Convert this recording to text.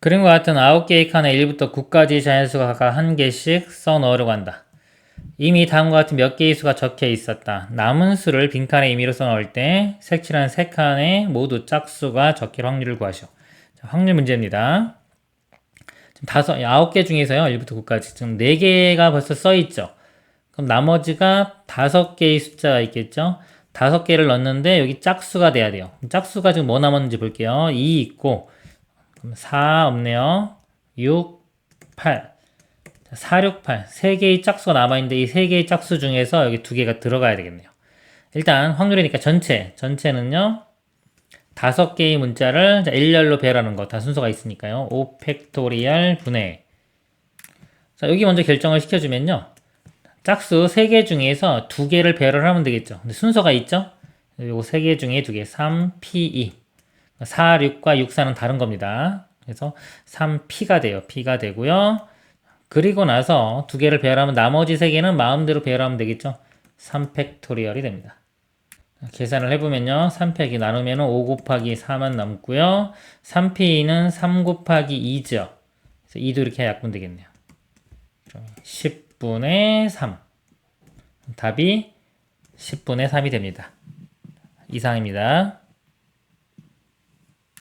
그림과 같은 9개의 칸에 1부터 9까지 자연수가 각각 한 개씩 써 넣으려고 한다. 이미 다음과 같은 몇 개의 수가 적혀 있었다. 남은 수를 빈칸에 임의로 써 넣을 때 색칠한 세 칸에 모두 짝수가 적힐 확률을 구하시오. 자, 확률 문제입니다. 지금 다섯, 아홉 개 중에서요, 1부터 9까지. 지금 네 개가 벌써 써 있죠. 그럼 나머지가 다섯 개의 숫자가 있겠죠? 다섯 개를 넣었는데 여기 짝수가 돼야 돼요. 짝수가 지금 뭐 남았는지 볼게요. 2 있고, 그럼 4 없네요. 6, 8. 4, 6, 8. 세 개의 짝수가 남아있는데 이세 개의 짝수 중에서 여기 두 개가 들어가야 되겠네요. 일단 확률이니까 전체, 전체는요. 다섯 개의 문자를 자, 일렬로 배열하는 거다 순서가 있으니까요. 5 팩토리얼 분의 자, 여기 먼저 결정을 시켜주면요. 짝수 3개 중에서 2개를 배열을 하면 되겠죠. 근데 순서가 있죠? 요거 3개 중에 2개, 3, P, 2. 4, 6과 6, 4는 다른 겁니다. 그래서 3P가 돼요. P가 되고요. 그리고 나서 2개를 배열하면 나머지 3개는 마음대로 배열하면 되겠죠? 3팩토리얼이 됩니다. 계산을 해보면요. 3팩이 나누면 5 곱하기 4만 남고요. 3P는 3 곱하기 2죠. 그래서 2도 이렇게 약분 되겠네요. 10분의 3. 답이 10분의 3이 됩니다. 이상입니다.